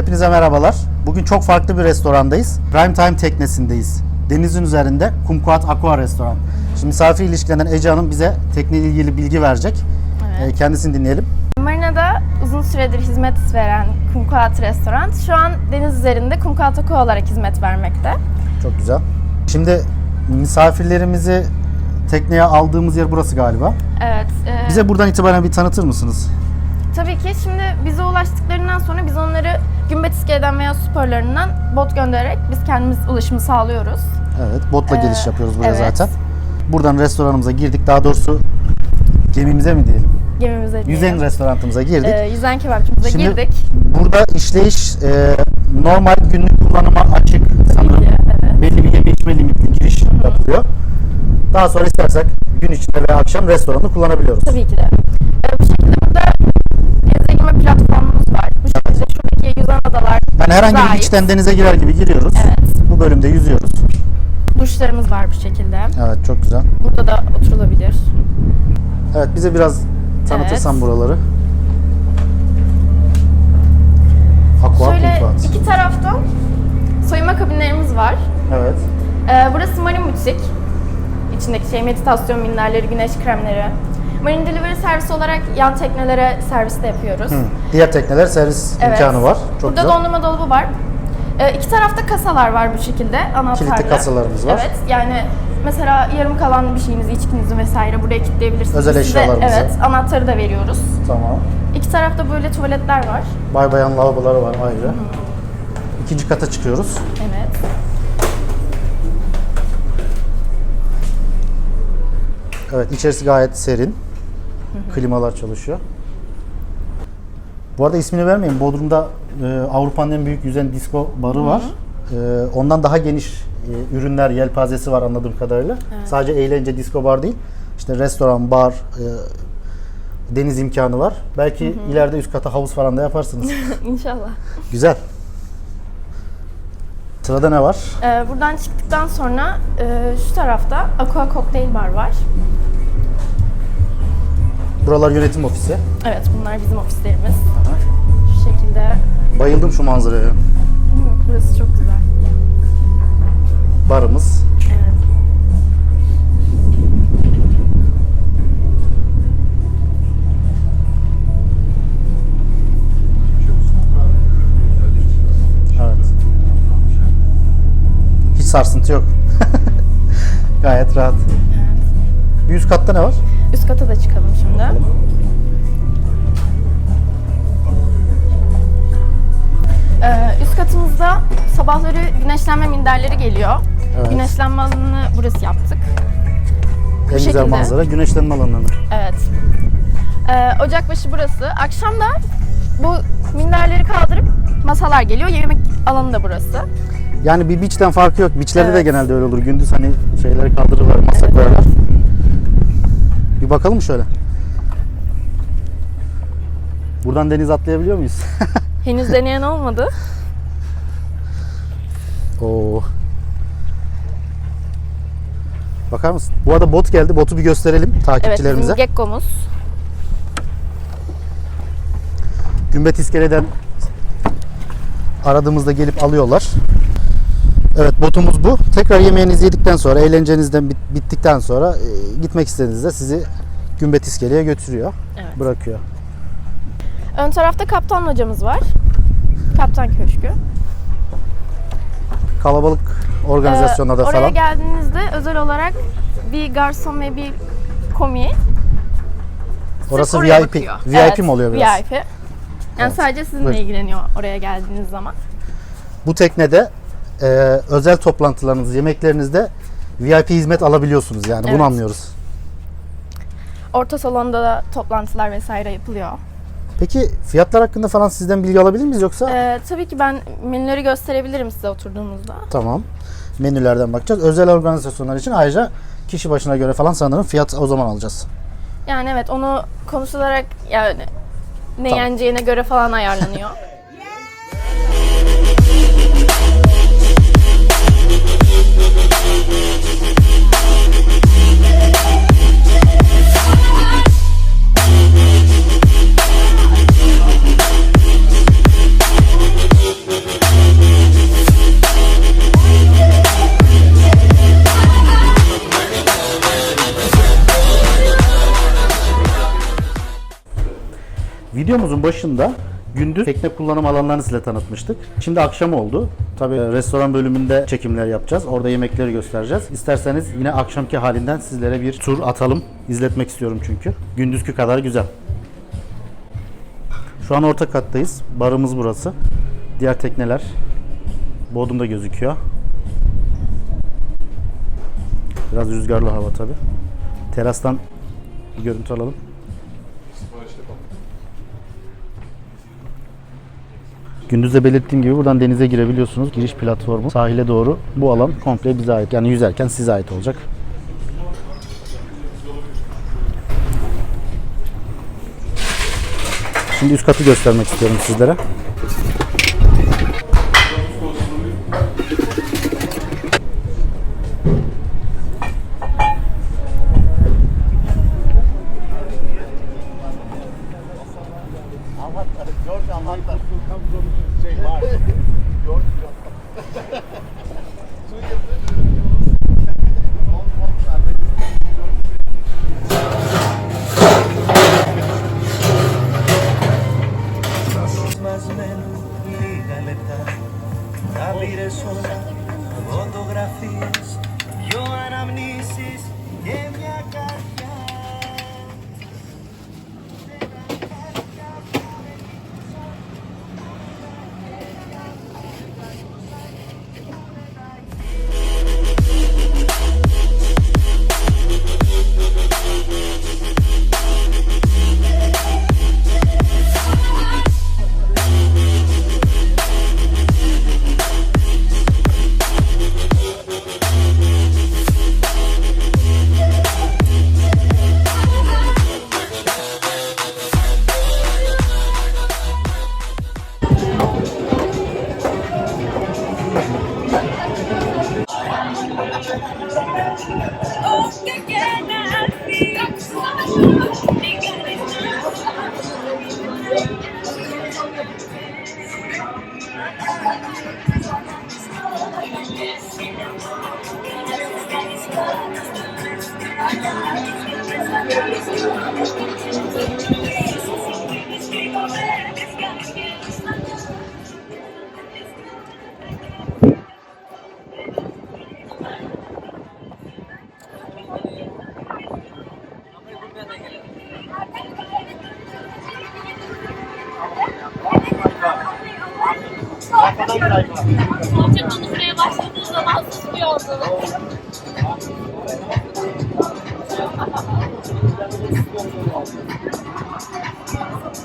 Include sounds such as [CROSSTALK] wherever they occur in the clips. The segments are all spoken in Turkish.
Hepinize merhabalar. Bugün çok farklı bir restorandayız. Prime Time teknesindeyiz. Denizin üzerinde Kumquat Aqua Restoran. Şimdi misafir ilişkilerinden Ece Hanım bize tekneyle ilgili bilgi verecek. Evet. Ee, Kendisini dinleyelim. Marina'da uzun süredir hizmet veren Kumkuat Restoran şu an deniz üzerinde Kumkuat Aqua olarak hizmet vermekte. Çok güzel. Şimdi misafirlerimizi tekneye aldığımız yer burası galiba. Evet. e, Bize buradan itibaren bir tanıtır mısınız? Tabii ki şimdi bize ulaştıklarından sonra biz onları Gümbet İskele'den veya sporlarından bot göndererek biz kendimiz ulaşımı sağlıyoruz. Evet, botla Ee, geliş yapıyoruz buraya evet. zaten. Buradan restoranımıza girdik. Daha doğrusu gemimize mi diyelim? Gemimize Yüzen diyelim. restoranımıza girdik. E, yüzen kebapçımıza Şimdi- girdik. Burada işleyiş e, normal günlük kullanıma açık sanırım. ki, evet. Belli bir yeme içme limitli giriş yapılıyor. Daha sonra istersek gün içinde veya akşam restoranı kullanabiliyoruz. Tabii ki de. E, bu platformumuz var. Bu şekilde şuradaki yüzen adalar Yani herhangi bir beach'ten denize girer gibi giriyoruz. Evet. Bu bölümde yüzüyoruz. Duşlarımız var bu şekilde. Evet çok güzel. Burada da oturulabilir. Evet bize biraz tanıtırsan Evet. buraları. Aqua Şöyle Kumquat. iki taraftan soyunma kabinlerimiz var. Evet. Ee, burası Marine Butik. İçindeki şey meditasyon minderleri, güneş kremleri. Marine Delivery servisi olarak yan teknelere servis de yapıyoruz. Hı. Diğer tekneler servis Evet. imkanı var. Çok Burada güzel. dondurma dolabı var. Ee, iki tarafta kasalar var bu şekilde anahtarlı. Kilitli kasalarımız var. Evet yani mesela yarım kalan bir şeyinizi, içkinizi vesaire buraya kilitleyebilirsiniz. Özel Biz size, eşyalarımızı. Evet anahtarı da veriyoruz. Tamam. İki tarafta böyle tuvaletler var. Bay bayan lavaboları var ayrı. İkinci kata çıkıyoruz. Evet. Evet içerisi gayet serin. Klimalar çalışıyor. Bu arada ismini vermeyin. Bodrum'da e, Avrupa'nın en büyük yüzen disco barı var. E, ondan daha geniş e, ürünler, yelpazesi var anladığım kadarıyla. Sadece eğlence disco bar değil. İşte restoran, bar, e, deniz imkanı var. Belki ileride üst kata havuz falan da yaparsınız. [LAUGHS] İnşallah. Güzel. Sırada ne var? Ee, buradan çıktıktan sonra e, şu tarafta Aqua Cocktail Bar var. Buralar yönetim ofisi. Evet bunlar bizim ofislerimiz. Şu şekilde. Bayıldım şu manzaraya. Hı, Burası çok güzel. Barımız. Evet. Evet. Hiç sarsıntı yok. [LAUGHS] Gayet rahat. Bir üst katta ne var? Üst kata da çıkalım şimdi. Ee, üst katımızda sabahları güneşlenme minderleri geliyor. Evet. Güneşlenme alanını burası yaptık. En güzel şekilde. manzara güneşlenme alanları. Evet. Ee, Ocakbaşı burası. Akşam da bu minderleri kaldırıp masalar geliyor. Yemek alanı da burası. Yani bir beach'ten farkı yok. Beach'lerde de Evet. genelde öyle olur. Gündüz hani şeyleri kaldırırlar, masa koyarlar. Bir bakalım şöyle? Buradan deniz atlayabiliyor muyuz? [LAUGHS] Henüz deneyen olmadı. Oo. Bakar mısın? Bu arada bot geldi. Botu bir gösterelim Evet takipçilerimize. bizim Gekko'muz. Gümbet İskele'den aradığımızda gelip alıyorlar. Evet botumuz bu. Tekrar yemeğinizi yedikten sonra, eğlencenizden bit- bittikten sonra e, gitmek istediğinizde sizi Gümbet İskele'ye götürüyor. Evet. Bırakıyor. Ön tarafta kaptan hocamız var. Kaptan köşkü. Kalabalık organizasyonlarda Ee, oraya falan. geldiğinizde özel olarak bir garson ve bir komi sırf Orası oraya VIP. bakıyor. VIP Evet, mi oluyor biraz? VIP. Yani Evet. sadece sizinle Buyurun. ilgileniyor oraya geldiğiniz zaman. Bu teknede e, özel toplantılarınız, yemeklerinizde VIP hizmet alabiliyorsunuz yani. Evet. Bunu anlıyoruz. Orta salonda da toplantılar vesaire yapılıyor. Peki fiyatlar hakkında falan sizden bilgi alabilir miyiz yoksa? Ee, tabii ki ben menüleri gösterebilirim size oturduğumuzda. Tamam. Menülerden bakacağız. Özel organizasyonlar için ayrıca kişi başına göre falan sanırım fiyat o zaman alacağız. Yani evet onu konuşularak yani ne Tamam. yeneceğine göre falan ayarlanıyor. [LAUGHS] Başında gündüz tekne kullanım alanlarını size tanıtmıştık. Şimdi akşam oldu. Tabii e, restoran bölümünde çekimler yapacağız. Orada yemekleri göstereceğiz. İsterseniz yine akşamki halinden sizlere bir tur atalım. İzletmek istiyorum çünkü. Gündüzkü kadar güzel. Şu an orta kattayız. Barımız burası. Diğer tekneler Bodrum'da gözüküyor. Biraz rüzgarlı hava tabi. Terastan bir görüntü alalım. Gündüz de belirttiğim gibi buradan denize girebiliyorsunuz. Giriş platformu sahile doğru. Bu alan komple bize ait. Yani yüzerken size ait olacak. Şimdi üst katı göstermek istiyorum sizlere. Más [LAUGHS] o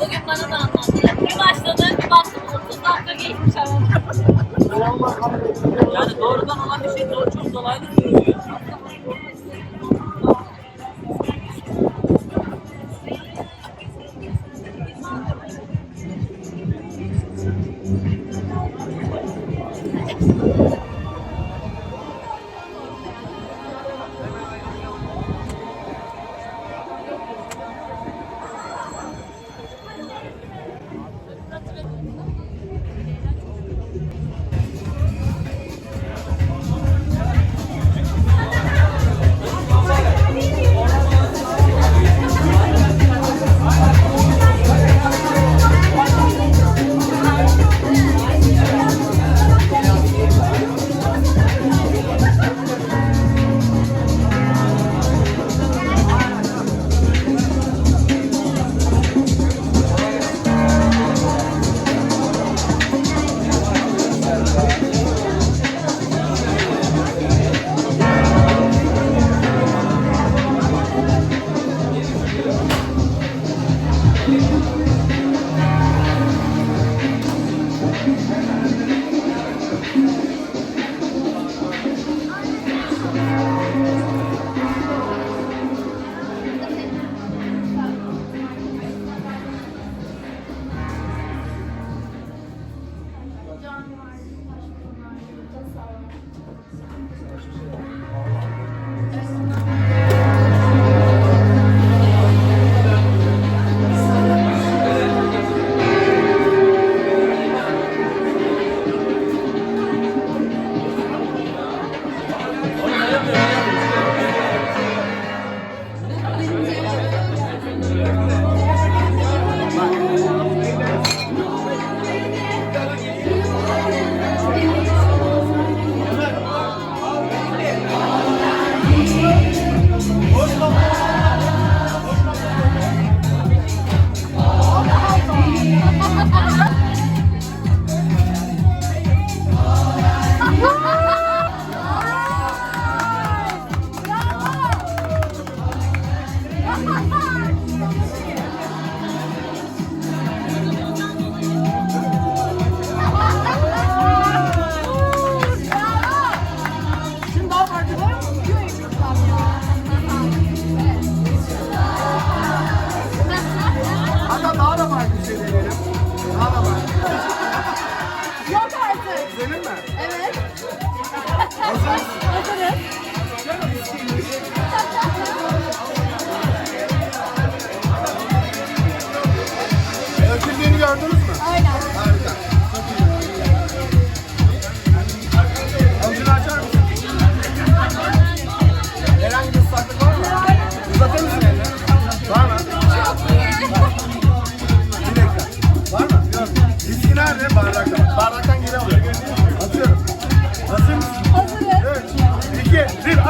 Bugün bana da anlattılar. Bir başladı, bir baktım 30 dakika geçmiş. Yani doğrudan olan bir şey Senin mi? Evet. Hazır mısın? Hazırım. Öküldüğünü gördünüz mü? Aynen. Harika. Açar mısın? Herhangi bir ıslaklık var mı? Uzatır mısın elini? Var mı? Çok Var mı? Yok. Diski nerede? Bardaktan. Bardaktan.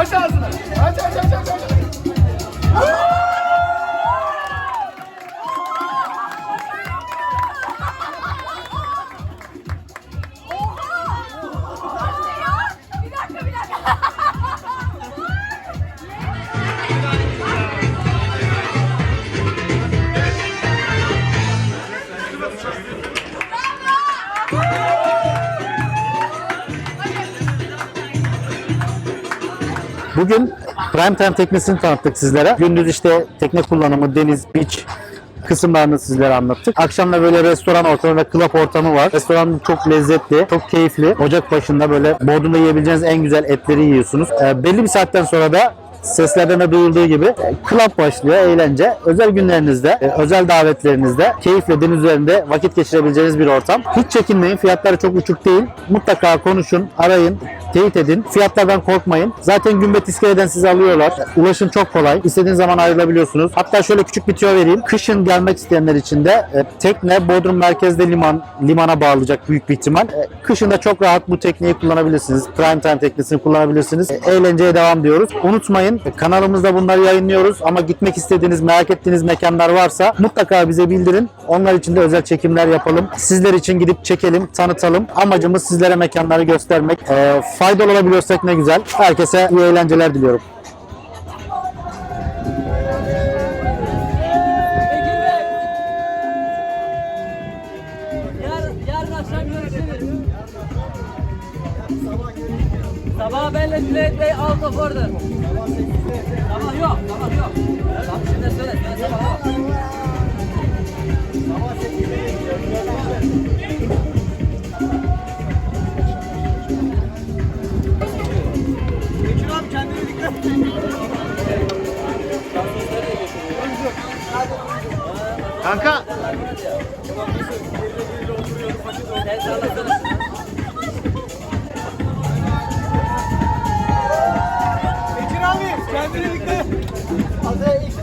Aç ağzını. Aç aç aç aç. aç. Bugün Prime Time teknesini tanıttık sizlere. Gündüz işte tekne kullanımı, deniz, beach kısımlarını sizlere anlattık. Akşam da böyle restoran ortamı ve club ortamı var. Restoran çok lezzetli, çok keyifli. Ocak başında böyle Bodrum'da yiyebileceğiniz en güzel etleri yiyorsunuz. Ee, belli bir saatten sonra da seslerden de duyulduğu gibi e, club başlıyor, eğlence. Özel günlerinizde, e, özel davetlerinizde keyifle deniz üzerinde vakit geçirebileceğiniz bir ortam. Hiç çekinmeyin, fiyatları çok uçuk değil. Mutlaka konuşun, arayın, teyit edin. Fiyatlardan korkmayın. Zaten Gümbet İskele'den sizi alıyorlar. Ulaşım çok kolay. İstediğiniz zaman ayrılabiliyorsunuz. Hatta şöyle küçük bir tüyo vereyim. Kışın gelmek isteyenler için de e, tekne Bodrum merkezde liman limana bağlayacak büyük bir ihtimal. Kışın da çok rahat bu tekneyi kullanabilirsiniz. Prime Time teknesini kullanabilirsiniz. Eğlenceye devam diyoruz. Unutmayın e, kanalımızda bunları yayınlıyoruz ama gitmek istediğiniz, merak ettiğiniz mekanlar varsa mutlaka bize bildirin. Onlar için de özel çekimler yapalım. Sizler için gidip çekelim, tanıtalım. Amacımız sizlere mekanları göstermek. E, faydalı olabiliyorsak ne güzel. Herkese iyi eğlenceler diliyorum. Sabah benle Cüneyt Bey out of order. Sabah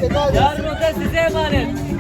Yarın size emanet.